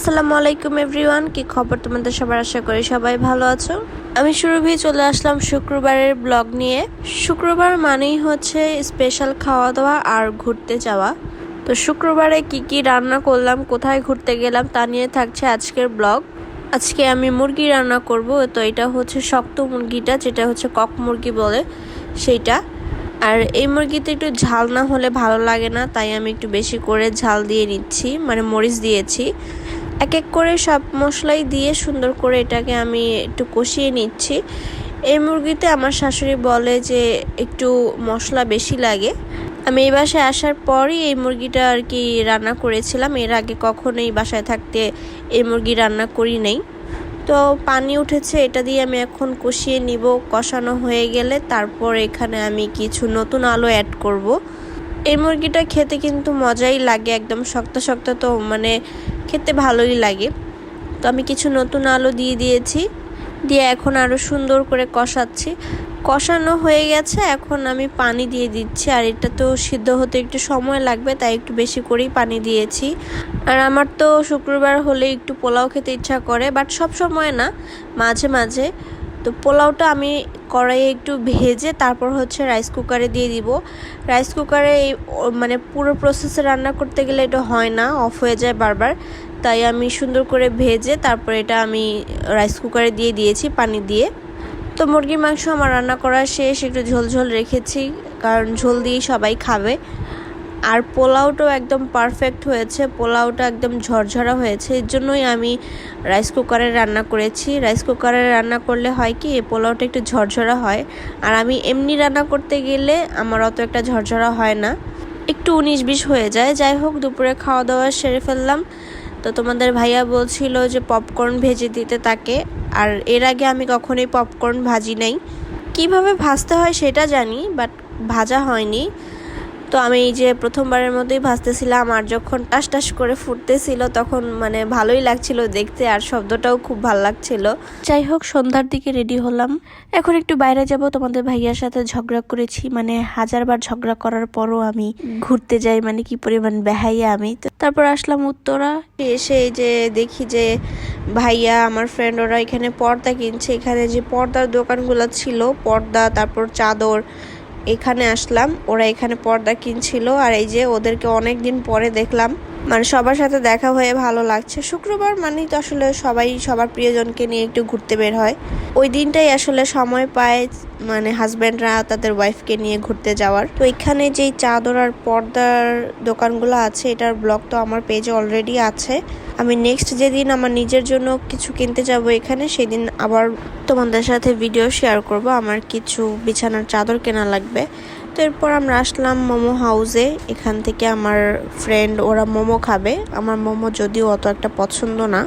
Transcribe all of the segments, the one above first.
আসসালামু আলাইকুম, এভরিওয়ান। কি খবর তোমাদের সবার? আশা করি সবাই ভালো আছো। আমি সুরভি, চলে আসলাম শুক্রবারের ব্লগ নিয়ে। শুক্রবার মানেই হচ্ছে স্পেশাল খাওয়া দাওয়া আর ঘুরতে যাওয়া। তো শুক্রবারে কি কি রান্না করলাম, কোথায় ঘুরতে গেলাম তা নিয়ে থাকছে আজকের ব্লগ। আজকে আমি মুরগি রান্না করব, তো এটা হচ্ছে শক্ত মুরগিটা, যেটা হচ্ছে কক মুরগি বলে সেইটা। আর এই মুরগিতে একটু ঝাল না হলে ভালো লাগে না, তাই আমি একটু বেশি করে ঝাল দিয়ে নিচ্ছি মানে মরিচ দিয়েছি। এক এক করে সব মশলাই দিয়ে সুন্দর করে এটাকে আমি একটু কষিয়ে নিচ্ছি। এই মুরগিতে আমার শাশুড়ি বলে যে একটু মশলা বেশি লাগে। আমি এই বাসায় আসার পরই এই মুরগিটা আর কি রান্না করেছিলাম। এর আগে কখনোই বাসায় থাকতে এই মুরগি রান্না করি নাই। তো পানি উঠেছে, এটা দিয়ে আমি এখন কষিয়ে নিব। কষানো হয়ে গেলে তারপর এখানে আমি কিছু নতুন আলো অ্যাড করব। এই মুরগিটা খেতে কিন্তু মজাই লাগে, একদম শক্ত শক্ত তো মানে খেতে ভালোই লাগে। তো আমি কিছু নতুন আলো দিয়ে দিয়েছি, দিয়ে এখন আরও সুন্দর করে কষাচ্ছি। কষানো হয়ে গেছে, এখন আমি পানি দিয়ে দিচ্ছি, আর এটা তো সিদ্ধ হতে একটু সময় লাগবে, তাই একটু বেশি করেই পানি দিয়েছি। আর আমার তো শুক্রবার হলে একটু পোলাও খেতে ইচ্ছা করে, বাট সব সময় না, মাঝে মাঝে তো পোলাওটা আমি কড়াইয়ে একটু ভেজে তারপর হচ্ছে রাইস কুকারে দিয়ে দিব। রাইস কুকারে এই মানে পুরো প্রসেসে রান্না করতে গেলে এটা হয় না অফ হয়ে যায় বারবার। তাই আমি সুন্দর করে ভেজে তারপর এটা আমি রাইস কুকারে দিয়ে দিয়েছি পানি দিয়ে। তো মুরগির মাংস আমার রান্না করা শেষ, একটু ঝোল ঝোল রেখেছি, কারণ ঝোল দিয়েই সবাই খাবে। আর পোলাওটাও একদম পারফেক্ট হয়েছে, পোলাওটা একদম ঝরঝরা হয়েছে। এর জন্যই আমি রাইস কুকারে রান্না করেছি। রাইস কুকারে রান্না করলে হয় কি, পোলাওটা একটু ঝরঝরা হয়। আর আমি এমনি রান্না করতে গেলে আমার অত একটা ঝরঝরা হয় না। একটু উনিশ বিশ হয়ে যায়। যাই হোক, দুপুরে খাওয়া দাওয়া সেরে ফেললাম। তো তোমাদের ভাইয়া বলছিল যে পপকর্ন ভেজে দিতে তাকে। আর এর আগে আমি কখনোই পপকর্ন ভাজি নাই। কীভাবে ভাজতে হয় সেটা জানি বাট ভাজা হয়নি। তো আমি এই যে প্রথমবারের মধ্যেই ভাজতেছিলাম আর যখন টাস টাস করে ফুটতেছিল তখন মানে ভালোই লাগছিল দেখতে আর শব্দটাও খুব ভালো লাগছিল। যাই হোক, সন্ধ্যার দিকে রেডি হলাম। এখন একটু বাইরে যাব, তোমাদের ভাইয়ার সাথে ঝগড়া করেছি। মানে হাজারবার ঝগড়া করার পরও আমি ঘুরতে যাই মানে কি পরিমাণ বেহাইয়া আমি। তারপর আসলাম উত্তরা। এসে এই যে দেখি যে ভাইয়া, আমার ফ্রেন্ড ওরা এখানে পর্দা কিনছে। এখানে যে পর্দার দোকানগুলো ছিল, পর্দা, তারপর চাদর এখানে আসলাম। ওরা এখানে পর্দা কিনছিল আর এই যে ওদেরকে অনেক দিন পরে দেখলাম। মানে সবার সাথে দেখা হয়ে ভালো লাগছে। শুক্রবার মানেই তো আসলে সবাই, সবার প্রিয়জনকে নিয়ে একটু ঘুরতে বের হয়। ওই দিনটাই আসলে সময় পায় মানে হাজব্যান্ডরা তাদের ওয়াইফকে নিয়ে ঘুরতে যাওয়ার। তো এখানে যেই চাদর আর পর্দার দোকানগুলো আছে, এটার ব্লগ তো আমার পেজে অলরেডি আছে। আমি নেক্সট যেদিন আমার নিজের জন্য কিছু কিনতে যাব এখানে, সেদিন আবার তোমাদের সাথে ভিডিও শেয়ার করব। আমার কিছু বিছানার চাদর কেনা লাগবে। তো এরপর আমরা আসলাম মোমো হাউসে। এখান থেকে আমার ফ্রেন্ড ওরা মোমো খাবে। আমার মোমো যদিও অত একটা পছন্দ না।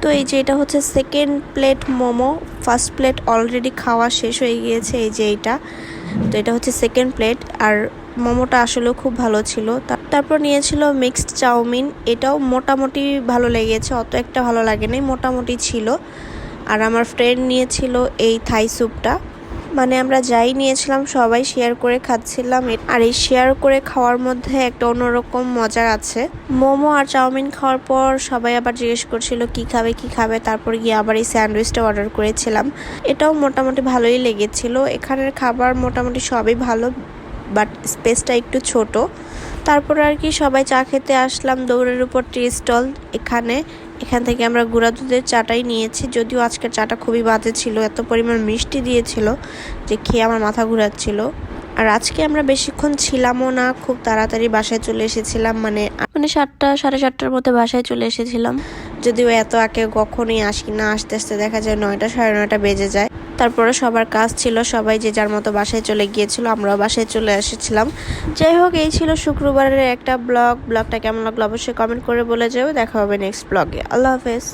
তো এই যে এটা হচ্ছে second plate momo. First plate already খাওয়া শেষ হয়ে গিয়েছে এই যে এইটা। তো এটা হচ্ছে সেকেন্ড প্লেট আর মোমোটা আসলেও খুব ভালো ছিল। তারপর নিয়েছিল মিক্সড চাউমিন। এটাও মোটামুটি ভালো লেগেছে। অত একটা ভালো লাগেনি। মোটামুটি ছিল। আর আমার ফ্রেন্ড নিয়েছিল এই থাই স্যুপটা। মানে আমরা যাই নিয়েছিলাম, সবাই শেয়ার করে খাচ্ছিলাম। আর এই শেয়ার করে খাওয়ার মধ্যে একটা অন্যরকম মজা আছে। মোমো আর চাউমিন খাওয়ার পর সবাই আবার জিজ্ঞেস করছিল, কি খাবে কি খাবে? তারপর গিয়ে আবার এই স্যান্ডউইচটা অর্ডার করেছিলাম। এটাও মোটামুটি ভালোই লেগেছিল। এখানের খাবার মোটামুটি সবই ভালো বাট স্পেসটা একটু ছোট। তারপর আর কি সবাই চা খেতে আসলাম, দৌড়ের উপর টি স্টল এখানে। এখান থেকে আমরা গুঁড়া দুধের চাটাই নিয়েছি। যদিও আজকের চাটা খুবই বাজে ছিল এত পরিমাণ মিষ্টি দিয়েছিল যে খেয়ে আমার মাথা ঘুরাচ্ছিল। আর আজকে আমরা বেশিক্ষণ ছিলামও না খুব তাড়াতাড়ি বাসায় চলে এসেছিলাম মানে মানে সাতটা সাড়ে সাতটার মধ্যে বাসায় চলে এসেছিলাম। যদিও এত আগে কখনই আসি না আস্তে আস্তে দেখা যায় নয়টা সাড়ে নয়টা বেজে যায়। তারপরে সবার কাজ ছিল, সবাই যে যার মতো বাসায় চলে গিয়েছিল, আমরাও বাসায় চলে এসেছিলাম। যাই হোক, এই ছিল শুক্রবারের একটা ব্লগ। ব্লগটা কেমন লাগল অবশ্যই কমেন্ট করে বলে যাও। দেখা হবে নেক্সট ব্লগে। আল্লাহ হাফেজ।